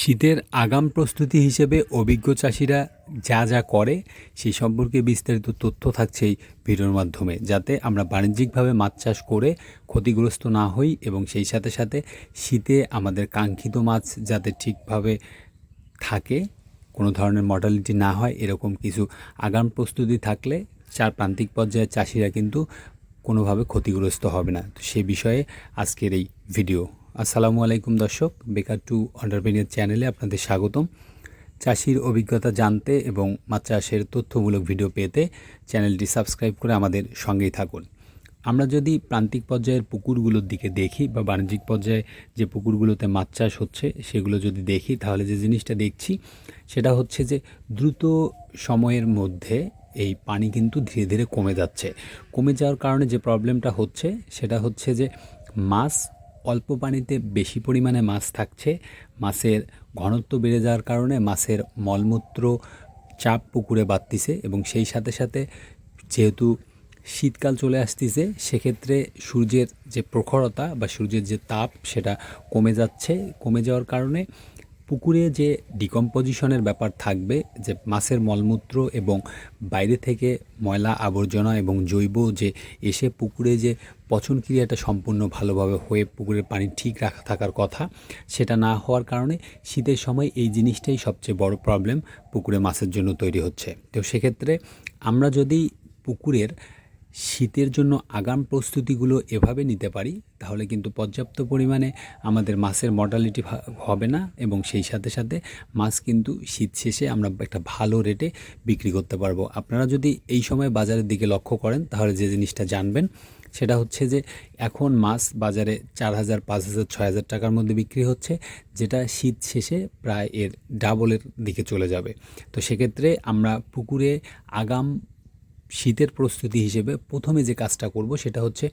শীতের আগাম প্রস্তুতি হিসেবে অভিজ্ঞ চাষিরা যা যা করে সেই সম্পর্কে বিস্তারিত তথ্য থাকছে এই ভিডিওর মাধ্যমে, যাতে আমরা বাণিজ্যিকভাবে মাছ চাষ করে ক্ষতিগ্রস্ত না হই এবং সেই সাথে সাথে শীতে আমাদের কাঙ্ক্ষিত মাছ যাতে ঠিকভাবে থাকে, কোনো ধরনের মর্টালিটি না হয়, এরকম কিছু আগাম প্রস্তুতি থাকলে চার প্রান্তিক পর্যায়ে চাষিরা কিন্তু কোনোভাবে ক্ষতিগ্রস্ত হবে না। তো সে বিষয়ে আজকের এই ভিডিও আসসালামু আলাইকুম দর্শক, বেকার টু অন্টারপ্রেনিয়ার চ্যানেলে আপনাদের স্বাগতম। চাষির অভিজ্ঞতা জানতে এবং মাছ চাষের তথ্যমূলক ভিডিও পেতে চ্যানেলটি সাবস্ক্রাইব করে আমাদের সঙ্গেই থাকুন। আমরা যদি প্রান্তিক পর্যায়ের পুকুরগুলোর দিকে দেখি বা বাণিজ্যিক পর্যায়ে যে পুকুরগুলোতে মাছ চাষ হচ্ছে, সেগুলো যদি দেখি, তাহলে যে জিনিসটা দেখছি, সেটা হচ্ছে যে দ্রুত সময়ের মধ্যে এই পানি কিন্তু ধীরে ধীরে কমে যাচ্ছে। কমে যাওয়ার কারণে যে প্রবলেমটা হচ্ছে, সেটা হচ্ছে যে মাছ অল্প পানিতে বেশি পরিমাণে মাছ থাকছে। মাছের ঘনত্ব বেড়ে যাওয়ার কারণে মাছের মলমূত্র চাপ পুকুরে বাড়তিছে এবং সেই সাথে সাথে যেহেতু শীতকাল চলে আসতেছে, সেক্ষেত্রে সূর্যের যে প্রখরতা বা সূর্যের যে তাপ সেটা কমে যাচ্ছে। কমে যাওয়ার কারণে পুকুরে যে ডিকম্পোজিশনের ব্যাপার থাকবে, যে মাছের মলমূত্র এবং বাইরে থেকে ময়লা আবর্জনা এবং জৈব যে এসে পুকুরে যে পচন ক্রিয়াটা সম্পূর্ণ ভালোভাবে হয়ে পুকুরের পানি ঠিক রাখা থাকার কথা, সেটা না হওয়ার কারণে শীতের সময় এই জিনিসটাই সবচেয়ে বড় প্রবলেম পুকুরে মাছের জন্য তৈরি হচ্ছে। তো সেক্ষেত্রে আমরা যদি পুকুরের শীতের জন্য আগাম প্রস্তুতিগুলো এভাবে নিতে পারি, তাহলে কিন্তু পর্যাপ্ত পরিমাণে আমাদের মাছের মর্টালিটি হবে না এবং সেই সাথে সাথে মাছ কিন্তু শীত শেষে আমরা একটা ভালো রেটে বিক্রি করতে পারব। আপনারা যদি এই সময় বাজারের দিকে লক্ষ্য করেন, তাহলে যে জিনিসটা জানবেন, সেটা হচ্ছে যে এখন মাছ বাজারে চার হাজার, পাঁচ হাজার, ছয় হাজার টাকার মধ্যে বিক্রি হচ্ছে, যেটা শীত শেষে প্রায় এর ডাবলের দিকে চলে যাবে। তো সেক্ষেত্রে আমরা পুকুরে আগাম শীতের প্রস্তুতি হিসেবে প্রথমে যে কাজটা করব সেটা হচ্ছে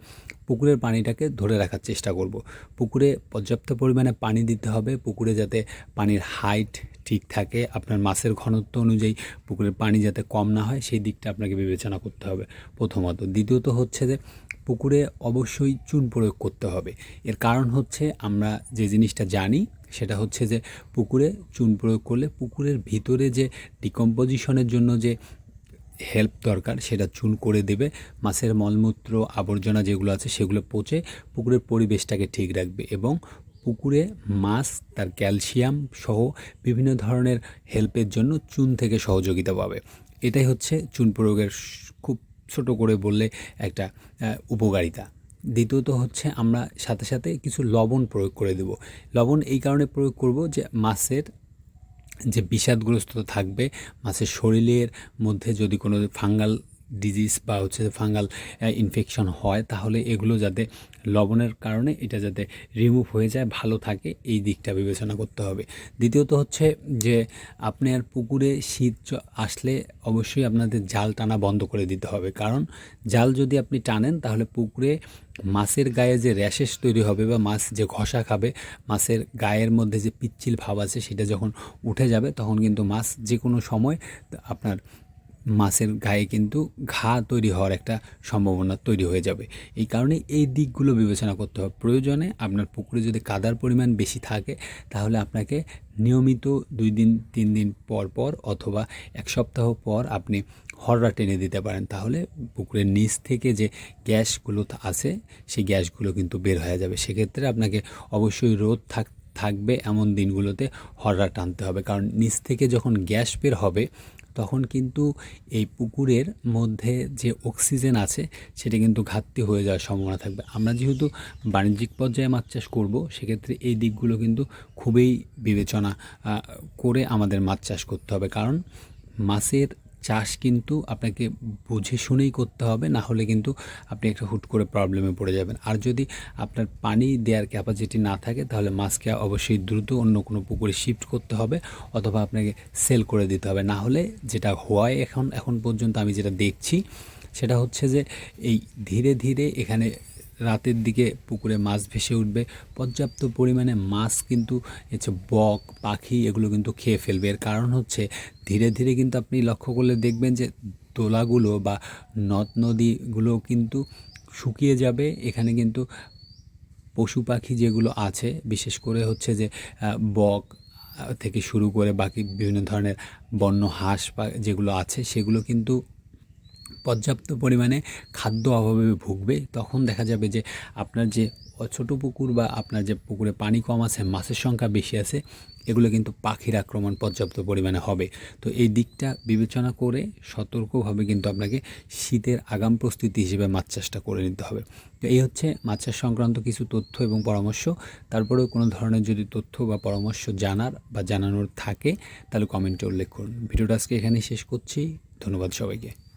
পুকুরের পানিটাকে ধরে রাখার চেষ্টা করব। পুকুরে পর্যাপ্ত পরিমাণে পানি দিতে হবে। পুকুরে যাতে পানির হাইট ঠিক থাকে, আপনার মাছের ঘনত্ব অনুযায়ী পুকুরের পানি যাতে কম না হয়, সেই দিকটা আপনাকে বিবেচনা করতে হবে প্রথমত। দ্বিতীয়ত হচ্ছে যে পুকুরে অবশ্যই চুন প্রয়োগ করতে হবে। এর কারণ হচ্ছে আমরা যে জিনিসটা জানি সেটা হচ্ছে যে পুকুরে চুন প্রয়োগ করলে পুকুরের ভিতরে যে ডিকম্পোজিশনের জন্য যে হেল্প দরকার, সেটা চুন করে দেবে, মাছের মলমূত্র, আবর্জনা যেগুলো আছে সেগুলো পচে পুকুরের পরিবেশটাকে ঠিক রাখবে এবং পুকুরে মাছ, তার ক্যালসিয়াম সহ বিভিন্ন ধরনের হেল্পের জন্য চুন থেকে সহযোগিতা পাবে। এটাই হচ্ছে চুন প্রয়োগের খুব ছোট করে বললে একটা উপকারিতা। দ্বিতীয়ত হচ্ছে আমরা সাথে সাথে কিছু লবণ প্রয়োগ করে দেব। লবণ এই কারণে প্রয়োগ করব যে মাছের যে বিষাদগ্রস্ত থাকবে মাছের শরীরের মধ্যে যদি কোনো ফাঙ্গাল ডিজিজ বা হচ্ছে ফাঙ্গাল ইনফেকশন হয়, তাহলে এগুলো যাতে লবণের কারণে এটা যাতে রিমুভ হয়ে যায়, ভালো থাকে, এই দিকটা বিবেচনা করতে হবে। দ্বিতীয়ত হচ্ছে যে আপনার পুকুরে শীত আসলে অবশ্যই আপনাদের জাল টানা বন্ধ করে দিতে হবে। কারণ জাল যদি আপনি টানেন, তাহলে পুকুরে মাছের গায়ে যে র্যাশেস তৈরি হবে বা মাছ যে ঘষা খাবে, মাছের গায়ের মধ্যে যে পিচ্ছিল ভাব আছে, সেটা যখন উঠে যাবে, তখন কিন্তু মাছ যে কোনো সময় আপনার মাছের গায়ে কিন্তু ঘা তৈরি হওয়ার একটা সম্ভাবনা তৈরি হয়ে যাবে। এই কারণে এই দিকগুলো বিবেচনা করতে হবে। প্রয়োজনে আপনার পুকুরে যদি কাদার পরিমাণ বেশি থাকে, তাহলে আপনাকে নিয়মিত দুই দিন, তিন দিন পর পর অথবা এক সপ্তাহ পর আপনি হররা টেনে দিতে পারেন। তাহলে পুকুরের নিচ থেকে যে গ্যাসগুলো আছে, সেই গ্যাসগুলো কিন্তু বের হয়ে যাবে। সেক্ষেত্রে আপনাকে অবশ্যই রোদ থাক, থাকবে এমন দিনগুলোতে হররা টানতে হবে। কারণ নিচ থেকে যখন গ্যাস বের হবে তখন কিন্তু এই পুকুরের মধ্যে যে অক্সিজেন আছে, সেটা কিন্তু ঘাটতি হয়ে যাওয়ার সম্ভাবনা থাকবে। আমরা যেহেতু বাণিজ্যিক পর্যায়ে মাছ চাষ করব, সেক্ষেত্রে এই দিকগুলো কিন্তু খুবই বিবেচনা করে আমাদের মাছ চাষ করতে হবে। কারণ মাছের চাষ কিন্তু আপনাকে বুঝে শুনেই করতে হবে, না হলে কিন্তু আপনি একটা হুট করে প্রবলেমে পড়ে যাবেন। আর যদি আপনার পানি দেওয়ার ক্যাপাসিটি না থাকে, তাহলে মাছকে অবশ্যই দ্রুত অন্য কোনো পুকুরে শিফট করতে হবে, অথবা আপনাকে সেল করে দিতে হবে। না হলে যেটা হয় এখন এখন পর্যন্ত আমি যেটা দেখছি, সেটা হচ্ছে যে এই ধীরে ধীরে এখানে রাতের দিকে পুকুরে মাছ ভেসে উঠবে। পর্যাপ্ত পরিমাণে মাছ কিন্তু হচ্ছে বক, পাখি এগুলো কিন্তু খেয়ে ফেলবে। এর কারণ হচ্ছে ধীরে ধীরে কিন্তু আপনি লক্ষ্য করলে দেখবেন যে তোলাগুলো বা নদ নদীগুলো কিন্তু শুকিয়ে যাবে। এখানে কিন্তু পশু পাখি যেগুলো আছে, বিশেষ করে হচ্ছে যে বক থেকে শুরু করে বাকি বিভিন্ন ধরনের বন্য হাঁস যেগুলো আছে, সেগুলো কিন্তু পর্যাপ্ত পরিমাণে খাদ্য অভাবে ভুগবে, তখন দেখা যাবে যে আপনার যে ছোটো পুকুর বা আপনার যে পুকুরে পানি কম আছে, মাছের সংখ্যা বেশি আছে, এগুলো কিন্তু পাখির আক্রমণ পর্যাপ্ত পরিমাণে হবে। তো এই দিকটা বিবেচনা করে সতর্কভাবে কিন্তু আপনাকে শীতের আগাম প্রস্তুতি হিসেবে মাছ চাষটা করে নিতে হবে। তো এই হচ্ছে মাছ চাষ সংক্রান্ত কিছু তথ্য এবং পরামর্শ। তারপরেও কোনো ধরনের যদি তথ্য বা পরামর্শ জানার বা জানানোর থাকে, তাহলে কমেন্টে উল্লেখ করুন। ভিডিওটা আজকে এখানেই শেষ করছি। ধন্যবাদ সবাইকে।